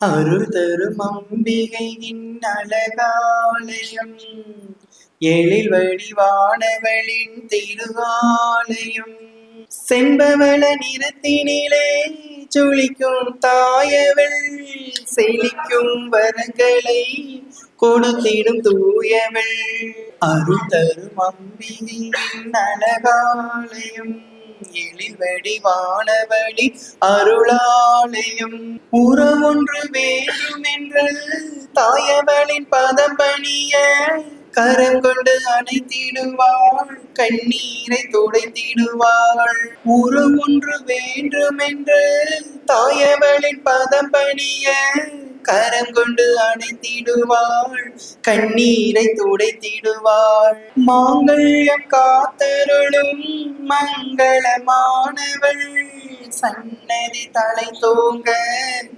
அருள் தரும் அம்பிகை நின் அழகாலயம் எழில் வழிவானவளின் திருவாலயம். செண்பவள நிறத்தினிலே சுழிக்கும் தாயவள் செழிக்கும் வரங்களை கொடுத்திடும் தூயவள். அருள் தரும் அம்பிகை நின் அழகாலயம் எழில் வடிவானவழி அருளாலயம். உறவொன்று வேண்டும் என்று தாயவளின் பதம் பணிய கரம் கொண்டு அணைத்திடுவாள் கண்ணீரை துடைத்திடுவாள். உறவு ஒன்று வேண்டும் என்று தாயவளின் பதம் பணிய கரம் கொண்டு அணைத்திடுவாள் கண்ணீரை துடைத்திடுவாள். மாங்கல்யம் காத்தருளும் மங்களமானவள் சன்னதி தலை தோங்க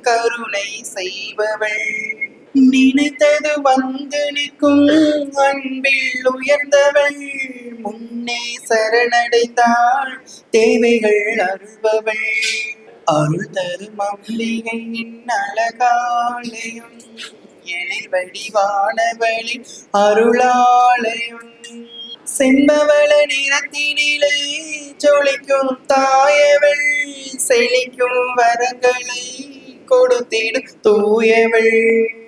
கருணை செய்பவள். நினைத்தது வந்து நிற்கும். அன்பில் உயர்ந்தவள் முன்னே சரணடைந்தாள். தேவைகள் அருள்பவள் அருள் தரும் அம்பிகையின் அழகாலயம். எழில் வடிவானவளின் அருளாலயம். செம்பவள நிறத்தினிலே ஜொலிக்கும் தாயவள். செழிக்கும் வரங்களை கொடுத்திடும் தூயவள்.